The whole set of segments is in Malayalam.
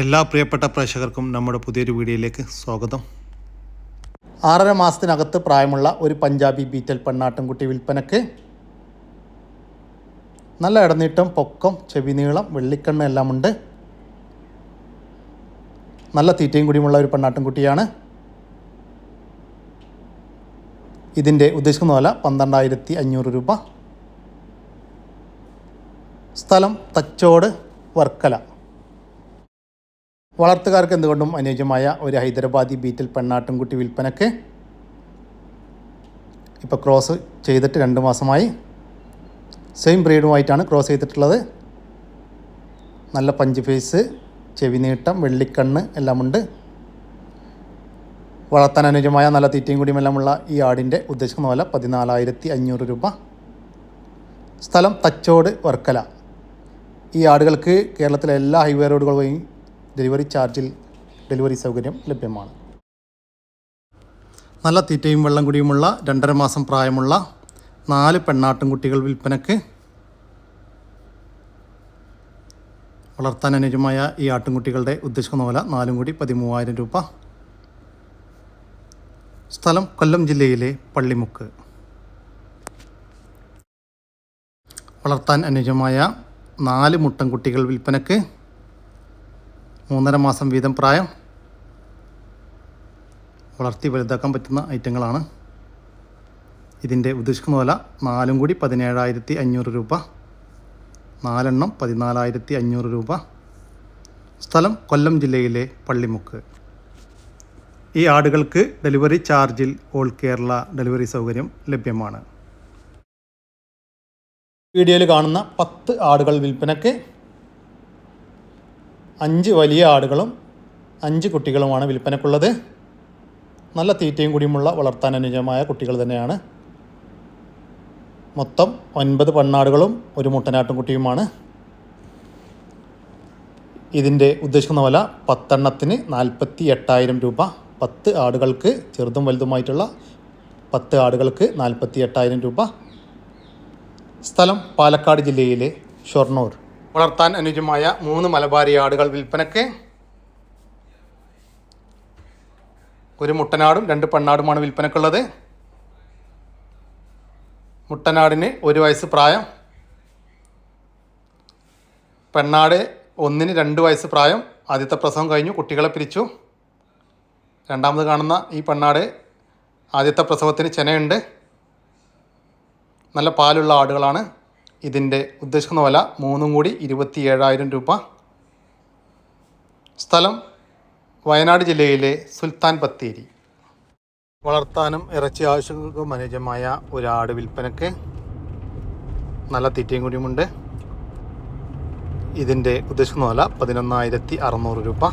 എല്ലാ പ്രിയപ്പെട്ട പ്രേക്ഷകർക്കും നമ്മുടെ പുതിയൊരു വീഡിയോയിലേക്ക് സ്വാഗതം. ആറര മാസത്തിനകത്ത് പ്രായമുള്ള ഒരു പഞ്ചാബി ബീറ്റൽ പെണ്ണാട്ടുംകുട്ടി വിൽപ്പനക്ക് നല്ല ഇടനീട്ടം പൊക്കം ചെവി നീളം വെള്ളിക്കണ്ണ് എല്ലാം ഉണ്ട്. നല്ല തീറ്റയും കൂടിയുമുള്ള ഒരു പെണ്ണാട്ടുംകുട്ടിയാണ്. ഇതിന്റെ ഉദ്ദേശിക്കുന്ന വില പന്ത്രണ്ടായിരത്തി അഞ്ഞൂറ് രൂപ. സ്ഥലം തച്ചോട് വർക്കല. വളർത്തുകാർക്ക് എന്തുകൊണ്ടും അനുയോജ്യമായ ഒരു ഹൈദരാബാദി ബീറ്റിൽ പെണ്ണാട്ടുംകുട്ടി വിൽപ്പനക്ക് ഇപ്പോൾ ക്രോസ് ചെയ്തിട്ട് രണ്ട് മാസമായി. സെയിം ബ്രീഡുമായിട്ടാണ് ക്രോസ് ചെയ്തിട്ടുള്ളത്. നല്ല പഞ്ച് ഫേസ് ചെവി നീട്ടം വെള്ളിക്കണ്ണ് എല്ലാമുണ്ട് വളർത്താൻ അനുയോജ്യമായ നല്ല തീറ്റയും കൂടിയും എല്ലാമുള്ള ഈ ആടിന്റെ ഉദ്ദേശിക്കുന്ന വില പതിനാലായിരത്തി അഞ്ഞൂറ് രൂപ. സ്ഥലം തച്ചോട് വർക്കല. ഈ ആടുകൾക്ക് കേരളത്തിലെ എല്ലാ ഹൈവേ റോഡുകൾ ഡെലിവറി ചാർജിൽ ഡെലിവറി സൗകര്യം ലഭ്യമാണ്. നല്ല തീറ്റയും വെള്ളം കുടിയുമുള്ള രണ്ടര മാസം പ്രായമുള്ള നാല് പെണ്ണാട്ടുംകുട്ടികൾ വിൽപ്പനക്ക് വളർത്താൻ അനുജമായ ഈ ആട്ടുംകുട്ടികളുടെ ഉദ്ദേശിക്കുന്ന വില നാലും കൂടി പതിമൂവായിരം രൂപ. സ്ഥലം കൊല്ലം ജില്ലയിലെ പള്ളിമുക്ക്. വളർത്താൻ അനുജമായ നാല് മുട്ടൻകുട്ടികൾ വിൽപ്പനക്ക് മൂന്നര മാസം വീതം പ്രായം. വളർത്തി വലുതാക്കാൻ പറ്റുന്ന ഐറ്റങ്ങളാണ്. ഇതിന്റെ ഉദ്ദേശിക്കുന്ന വില നാലും കൂടി പതിനേഴായിരത്തി അഞ്ഞൂറ് രൂപ. നാലെണ്ണം പതിനാലായിരത്തി അഞ്ഞൂറ് രൂപ. സ്ഥലം കൊല്ലം ജില്ലയിലെ പള്ളിമുക്ക്. ഈ ആടുകൾക്ക് ഡെലിവറി ചാർജിൽ ഓൾ കേരള ഡെലിവറി സൗകര്യം ലഭ്യമാണ്. വീഡിയോയിൽ കാണുന്ന പത്ത് ആടുകൾ വിൽപ്പനയ്ക്ക് അഞ്ച് വലിയ ആടുകളും അഞ്ച് കുട്ടികളുമാണ് വിൽപ്പനക്കുള്ളത്. നല്ല തീറ്റയും കൂടിയുമുള്ള വളർത്താൻ അനുയോജ്യമായ കുട്ടികൾ തന്നെയാണ്. മൊത്തം ഒൻപത് പെണ്ണാടുകളും ഒരു മുട്ടനാട്ടും കുട്ടിയുമാണ്. ഇതിന്റെ ഉദ്ദേശിക്കുന്ന വില പത്തെണ്ണത്തിന് നാൽപ്പത്തി എട്ടായിരം രൂപ. പത്ത് ആടുകൾക്ക് ചെറുതും വലുതുമായിട്ടുള്ള പത്ത് ആടുകൾക്ക് നാൽപ്പത്തി എട്ടായിരം രൂപ. സ്ഥലം പാലക്കാട് ജില്ലയിലെ ഷൊർണൂർ. വളർത്താൻ അനുജമായ മൂന്ന് മലബാരി ആടുകൾ വിൽപ്പനയ്ക്ക് ഒരു മുട്ടനാടും രണ്ട് പെണ്ണാടുമാണ് വിൽപ്പനക്കുള്ളത് മുട്ടനാടിന് ഒരു വയസ്സ് പ്രായം. പെണ്ണാട് ഒന്നിന് രണ്ട് വയസ്സ് പ്രായം. ആദ്യത്തെ പ്രസവം കഴിഞ്ഞു കുട്ടികളെ പിരിച്ചു. രണ്ടാമത് കാണുന്ന ഈ പെണ്ണാട് ആദ്യത്തെ പ്രസവത്തിന് ചെനയുണ്ട്. നല്ല പാലുള്ള ആടുകളാണ്. ഇതിന്റെ ഉദ്ദേശിക്കുന്ന വില മൂന്നും കൂടി ഇരുപത്തി ഏഴായിരം രൂപ. സ്ഥലം വയനാട് ജില്ലയിലെ സുൽത്താൻ ബത്തേരി. വളർത്താനും ഇറച്ചി ആവശ്യങ്ങൾക്കും അനുയോജ്യമായ ഒരു ആട് വിൽപ്പനയ്ക്ക് നല്ല തീറ്റയും കൂടിയുമുണ്ട്. ഇതിന്റെ ഉദ്ദേശിക്കുന്ന വില പതിനൊന്നായിരത്തി അറുന്നൂറ് രൂപ.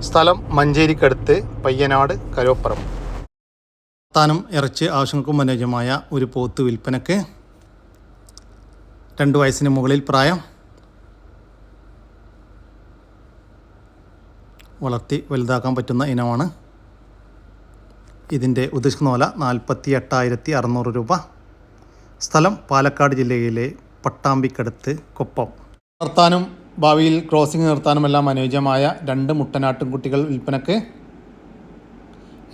സ്ഥലം മഞ്ചേരിക്കടുത്ത് പയ്യനാട് കരോപ്പുറം. താനും ഇറച്ചി ആവശ്യങ്ങൾക്കും അനുയോജ്യമായ ഒരു പോത്ത് വിൽപ്പനയ്ക്ക് രണ്ട് വയസ്സിന് മുകളിൽ പ്രായം. വളർത്തി വലുതാക്കാൻ പറ്റുന്ന ഇനമാണ്. ഇതിന്റെ ഉദ്ദേശിക്കുന്ന വില നാൽപ്പത്തി എട്ടായിരത്തി അറുന്നൂറ് രൂപ. സ്ഥലം പാലക്കാട് ജില്ലയിലെ പട്ടാമ്പിക്കടുത്ത് കൊപ്പം. നിർത്താനും ഭാവിയിൽ ക്രോസിംഗ് നിർത്താനും എല്ലാം അനുയോജ്യമായ രണ്ട് മുട്ടനാട്ടും കുട്ടികൾ വിൽപ്പനക്ക്.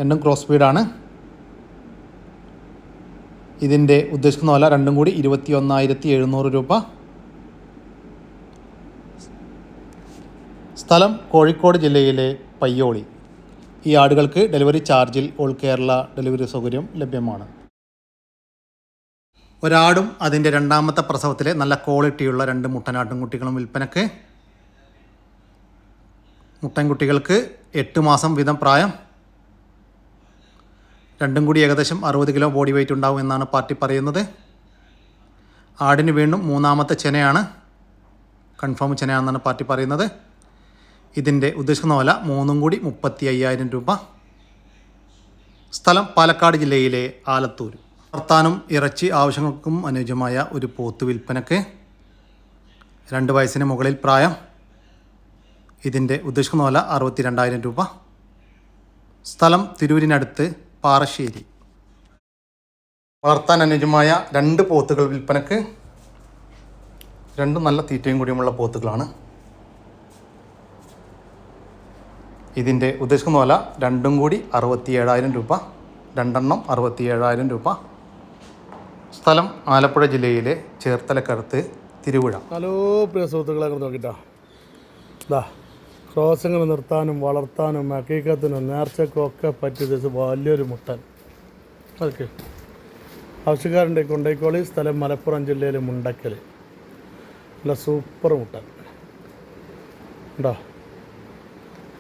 രണ്ടും ക്രോസ് സ്പീഡാണ്. ഇതിന്റെ ഉദ്ദേശിക്കുന്ന വില രണ്ടും കൂടി ഇരുപത്തി ഒന്നായിരത്തി എഴുന്നൂറ് രൂപ. സ്ഥലം കോഴിക്കോട് ജില്ലയിലെ പയ്യോളി. ഈ ആടുകൾക്ക് ഡെലിവറി ചാർജിൽ ഓൾ കേരള ഡെലിവറി സൗകര്യം ലഭ്യമാണ്. ഒരാടും അതിന്റെ രണ്ടാമത്തെ പ്രസവത്തിലെ നല്ല ക്വാളിറ്റിയുള്ള രണ്ട് മുട്ടനാട്ടും കുട്ടികളും വിൽപ്പനക്ക്. മുട്ടൻകുട്ടികൾക്ക് എട്ട് മാസം വീതം പ്രായം. രണ്ടും കൂടി ഏകദേശം അറുപത് കിലോ ബോഡി വെയിറ്റ് ഉണ്ടാവും എന്നാണ് പാർട്ടി പറയുന്നത്. ആടിന് വീണ്ടും മൂന്നാമത്തെ ചെനയാണ് കൺഫേം ചെനയാണെന്നാണ് പാർട്ടി പറയുന്നത്. ഇതിന്റെ ഉദ്ദേശിക്കുന്ന വില മൂന്നും കൂടി മുപ്പത്തി അയ്യായിരം രൂപ. സ്ഥലം പാലക്കാട് ജില്ലയിലെ ആലത്തൂർ വർത്താനും ഇറച്ചി ആവശ്യങ്ങൾക്കും അനുയോജ്യമായ ഒരു പോത്ത് വിൽപ്പനക്ക് രണ്ട് വയസ്സിന് മുകളിൽ പ്രായം. ഇതിന്റെ ഉദ്ദേശിക്കുന്ന വില അറുപത്തി രണ്ടായിരം രൂപ. സ്ഥലം തിരൂരിനടുത്ത് പാറശ്ശേരി. വളർത്താൻ അനുയോജ്യമായ രണ്ട് പോത്തുകൾ വിൽപ്പനക്ക് രണ്ടും നല്ല തീറ്റയും കൂടിയുമുള്ള പോത്തുകളാണ്. ഇതിന്റെ ഉദ്ദേശിക്കുന്ന വില രണ്ടും കൂടി അറുപത്തി ഏഴായിരം രൂപ രണ്ടെണ്ണം അറുപത്തി ഏഴായിരം രൂപ. സ്ഥലം ആലപ്പുഴ ജില്ലയിലെ ചേർത്തലക്കടുത്ത് തിരുവുഴ. ഹലോ പ്രിയ സുഹൃത്തുക്കളെ നോക്കിട്ടാ. ഇതാ ക്രോസിങ്ങൾ നിർത്താനും വളർത്താനും അക്കീക്കത്തിനും നേർച്ചക്കും ഒക്കെ പറ്റിയത് വലിയൊരു മുട്ടൻ. അതൊക്കെ ആവശ്യക്കാരുണ്ട് കൊണ്ടേക്കോളി സ്ഥലം മലപ്പുറം ജില്ലയിൽ മുണ്ടക്കൽ നല്ല സൂപ്പർ മുട്ടൻ. ഉണ്ടോ?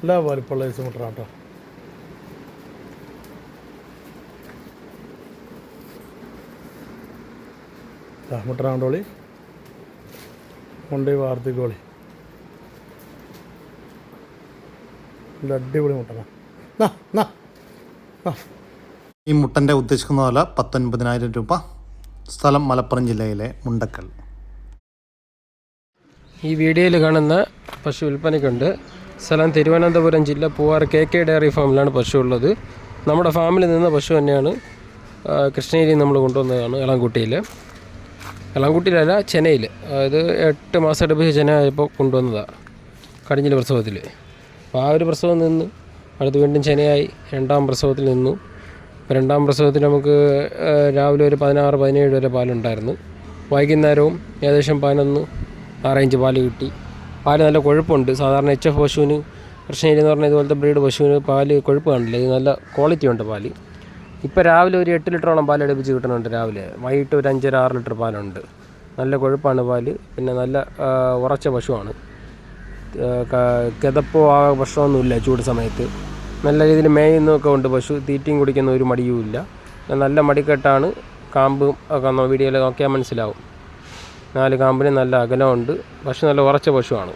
എല്ലാ വലിപ്പുള്ള ദിവസം മുട്ടണം കേട്ടോ മുട്ടനാണ്ടോളി കൊണ്ടേ വാർത്തിക്കോളി. നല്ല അടിപൊളി മുട്ടനാ നാ നാ നാ. ഈ മുട്ടന്റെ ഉദ്ദേശിക്കുന്ന പോലെ പത്തൊൻപതിനായിരം രൂപ. സ്ഥലം മലപ്പുറം ജില്ലയിലെ മുണ്ടക്കൽ. ഈ വീഡിയോയിൽ കാണുന്ന പശു വിൽപ്പനയ്ക്കുണ്ട്. സ്ഥലം തിരുവനന്തപുരം ജില്ല പൂവാർ കെ കെ ഡയറി ഫാമിലാണ് പശു ഉള്ളത്. നമ്മുടെ ഫാമിൽ നിന്ന് പശു തന്നെയാണ് കൃഷ്ണഗിരി നമ്മൾ കൊണ്ടുവന്നതാണ് എളാംകുട്ടിയിൽ. എളാംകുട്ടിയിലല്ല ചെന്നൈയിൽ. അതായത് എട്ട് മാസം അടുപ്പിച്ച് ചെന്നൈ ആയപ്പോൾ കൊണ്ടുവന്നതാണ് കടിഞ്ഞിൽ പ്രസവത്തിൽ. അപ്പോൾ ആ ഒരു പ്രസവം നിന്ന് അടുത്ത് വീണ്ടും ചെനയായി രണ്ടാം പ്രസവത്തിൽ നിന്നു. അപ്പോൾ രണ്ടാം പ്രസവത്തിൽ നമുക്ക് രാവിലെ ഒരു പതിനാറ് പതിനേഴ് വരെ പാലുണ്ടായിരുന്നു. വൈകുന്നേരവും ഏകദേശം പതിനൊന്ന് ആ റേഞ്ച് പാൽ കിട്ടി. പാൽ നല്ല കൊഴുപ്പുണ്ട്. സാധാരണ എച്ച് എഫ് പശുവിന് കൃഷ്ണഗിരി എന്ന് പറഞ്ഞാൽ ഇതുപോലത്തെ ബ്രീഡ് പശുവിന് പാൽ കൊഴുപ്പ് കാണില്ല. ഇത് നല്ല ക്വാളിറ്റി ഉണ്ട് പാൽ. ഇപ്പോൾ രാവിലെ ഒരു എട്ട് ലിറ്ററോളം പാൽ എടുപ്പിച്ച് കിട്ടുന്നുണ്ട് രാവിലെ. വൈകിട്ട് ഒരു അഞ്ചര ആറ് ലിറ്റർ പാലുണ്ട്. നല്ല കൊഴുപ്പാണ് പാൽ. പിന്നെ നല്ല ഉറച്ച പശുവാണ്. കിതപ്പോ ആ പ്രശ്നമൊന്നുമില്ല ചൂട് സമയത്ത്. നല്ല രീതിയിൽ മേയുന്നൊക്കെ ഉണ്ട് പശു തീറ്റയും കുടിക്കുന്ന ഒരു മടിയും ഇല്ല. നല്ല മടിക്കെട്ടാണ് കാമ്പും ഒക്കെ വീഡിയോയിൽ നോക്കിയാൽ മനസ്സിലാവും. നാല് കാമ്പിന് നല്ല അകലമുണ്ട്. പശു നല്ല ഉറച്ച പശുവാണ്.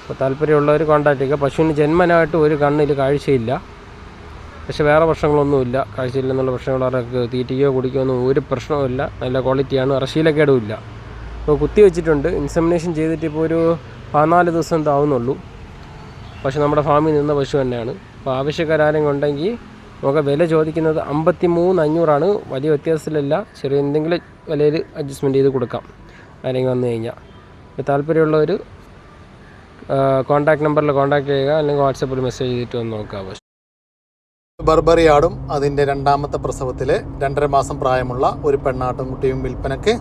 അപ്പോൾ താല്പര്യമുള്ളവർ കോണ്ടാക്ട് ചെയ്യുക. പശുവിന് ജന്മനായിട്ട് ഒരു കണ്ണിൽ കാഴ്ചയില്ല. പക്ഷേ വേറെ പ്രശ്നങ്ങളൊന്നുമില്ല. കാഴ്ചയില്ലെന്നുള്ള പ്രശ്നങ്ങൾ അവർക്ക് തീറ്റയോ കുടിക്കുകയോ ഒന്നും ഒരു പ്രശ്നവുമില്ല നല്ല ക്വാളിറ്റിയാണ് ഇറച്ചിയിലക്കേടും ഇല്ല അപ്പോൾ കുത്തി വെച്ചിട്ടുണ്ട്. ഇൻസമിനേഷൻ ചെയ്തിട്ട് ഇപ്പോൾ ഒരു പതിനാല് ദിവസം ഉണ്ടാവുന്നുള്ളൂ പക്ഷെ നമ്മുടെ ഫാമിൽ നിന്ന പശു തന്നെയാണ്. അപ്പോൾ ആവശ്യക്കാരെങ്കിലും ഉണ്ടെങ്കിൽ നമുക്ക് വില ചോദിക്കുന്നത് അമ്പത്തി മൂന്ന് അഞ്ഞൂറാണ്. വലിയ വ്യത്യാസത്തിലല്ല. ചെറിയ എന്തെങ്കിലും വിലയിൽ അഡ്ജസ്റ്റ്മെന്റ് ചെയ്ത് കൊടുക്കാം. ആരെങ്കിലും വന്നു കഴിഞ്ഞാൽ. താല്പര്യമുള്ളവർ കോൺടാക്ട് നമ്പറിൽ കോൺടാക്ട് ചെയ്യുക. അല്ലെങ്കിൽ വാട്സപ്പിൽ മെസ്സേജ് ചെയ്തിട്ട് വന്ന് നോക്കുക പശു. ബർബറി ആടും അതിന്റെ രണ്ടാമത്തെ പ്രസവത്തിലെ രണ്ടര മാസം പ്രായമുള്ള ഒരു പെണ്ണാട്ടും കുട്ടിയും വിൽപ്പനയ്ക്ക്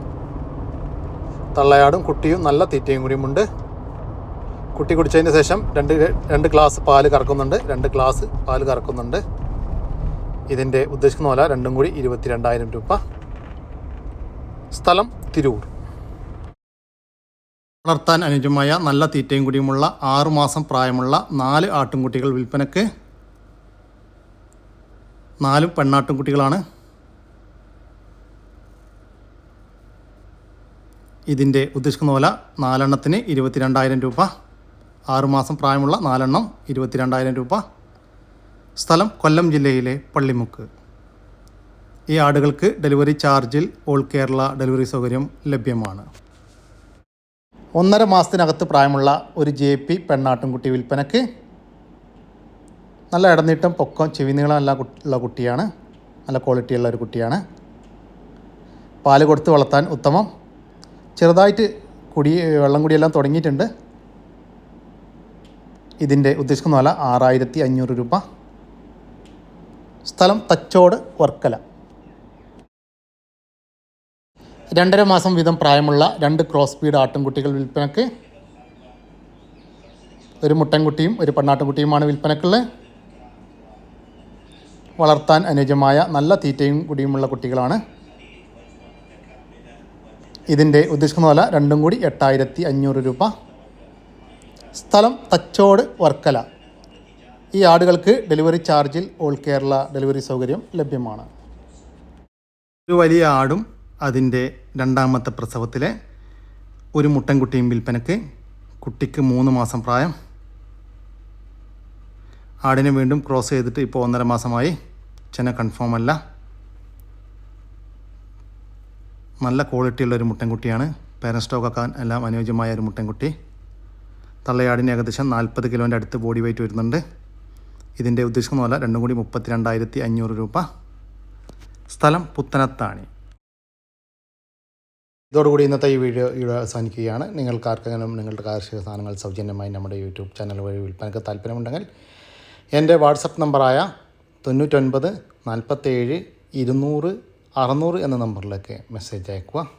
തള്ളയാടും കുട്ടിയും നല്ല തീറ്റയും കൂടിയുമുണ്ട്. കുട്ടി കുടിച്ചതിന് ശേഷം രണ്ട് രണ്ട് ഗ്ലാസ് പാൽ കറക്കുന്നുണ്ട്. രണ്ട് ഗ്ലാസ് പാൽ കറക്കുന്നുണ്ട്. ഇതിന്റെ ഉദ്ദേശിക്കുന്ന പോലെ രണ്ടും കൂടി ഇരുപത്തിരണ്ടായിരം രൂപ. സ്ഥലം തിരൂർ. വളർത്താൻ അനുജമായ നല്ല തീറ്റയും കൂടിയുമുള്ള ആറുമാസം പ്രായമുള്ള നാല് ആട്ടുംകുട്ടികൾ വിൽപ്പനക്ക് നാലും പെണ്ണാട്ടുംകുട്ടികളാണ്. ഇതിന്റെ ഉദ്ദേശിക്കുന്ന പോലെ നാലെണ്ണത്തിന് ഇരുപത്തിരണ്ടായിരം രൂപ. ആറുമാസം പ്രായമുള്ള നാലെണ്ണം ഇരുപത്തിരണ്ടായിരം രൂപ. സ്ഥലം കൊല്ലം ജില്ലയിലെ പള്ളിമുക്ക്. ഈ ആടുകൾക്ക് ഡെലിവറി ചാർജിൽ ഓൾ കേരള ഡെലിവറി സൗകര്യം ലഭ്യമാണ്. ഒന്നര മാസത്തിനകത്ത് പ്രായമുള്ള ഒരു ജെ പി പെണ്ണാട്ടുംകുട്ടി വിൽപ്പനക്ക് നല്ല ഇടനീട്ടം പൊക്കം ചെവിനീളം എല്ലാം ഉള്ള കുട്ടിയാണ്. നല്ല ക്വാളിറ്റിയുള്ള ഒരു കുട്ടിയാണ്. പാൽ കൊടുത്ത് വളർത്താൻ ഉത്തമം. ചെറുതായിട്ട് കുടി വെള്ളം കുടിയെല്ലാം തുടങ്ങിയിട്ടുണ്ട്. ഇതിന്റെ ഉദ്ദേശിക്കുന്ന വില ആറായിരത്തി അഞ്ഞൂറ് രൂപ. സ്ഥലം തച്ചോട് വർക്കല. രണ്ടര മാസം വീതം പ്രായമുള്ള രണ്ട് ക്രോസ് ബീഡ് ആട്ടിൻകുട്ടികൾ വിൽപ്പനക്ക്. ഒരു മുട്ടൻകുട്ടിയും ഒരു പെണ്ണാട്ടിൻകുട്ടിയുമാണ് വിൽപ്പനക്കുള്ളത്. വളർത്താൻ അനുയോജ്യമായ നല്ല തീറ്റയും കുടിയുമുള്ള കുട്ടികളാണ്. ഇതിന്റെ ഉദ്ദേശിക്കുന്ന വില രണ്ടും കൂടി എട്ടായിരത്തി അഞ്ഞൂറ് രൂപ. സ്ഥലം തച്ചോട് വർക്കല. ഈ ആടുകൾക്ക് ഡെലിവറി ചാർജിൽ ഓൾ കേരള ഡെലിവറി സൗകര്യം ലഭ്യമാണ്. ഒരു വലിയ ആടും അതിന്റെ രണ്ടാമത്തെ പ്രസവത്തിലെ ഒരു മുട്ടൻകുട്ടിയും വിൽപ്പനക്ക് കുട്ടിക്ക് മൂന്ന് മാസം പ്രായം. ആടിനെ വീണ്ടും ക്രോസ് ചെയ്തിട്ട് ഇപ്പോൾ ഒന്നര മാസമായി. ചെന കൺഫേം അല്ല. നല്ല ക്വാളിറ്റിയുള്ള ഒരു മുട്ടൻകുട്ടിയാണ്. പേരൻ സ്റ്റോക്ക് എല്ലാം അനുയോജ്യമായ ഒരു മുട്ടൻകുട്ടി. തള്ളയാടിന് ഏകദേശം നാൽപ്പത് കിലോന്റെ അടുത്ത് ബോഡി വെയിറ്റ് വരുന്നുണ്ട്. ഇതിന്റെ ഉദ്ദേശിക്കുന്ന പോലെ രണ്ടും കൂടി മുപ്പത്തി രണ്ടായിരത്തി അഞ്ഞൂറ് രൂപ. സ്ഥലം പുത്തനത്താണി. ഇതോടുകൂടി ഇന്നത്തെ ഈ വീഡിയോ ഇവിടെ അവസാനിക്കുകയാണ്. നിങ്ങൾക്ക് ആർക്കെങ്കിലും നിങ്ങളുടെ കാർഷിക സാധനങ്ങൾ സൗജന്യമായി നമ്മുടെ യൂട്യൂബ് ചാനൽ വഴി വിൽപ്പനക്ക് താല്പര്യമുണ്ടെങ്കിൽ എന്റെ വാട്സപ്പ് നമ്പറായ തൊണ്ണൂറ്റൊൻപത് നാൽപ്പത്തേഴ് ഇരുന്നൂറ് അറുന്നൂറ് എന്ന നമ്പറിലേക്ക് മെസ്സേജ് അയക്കുക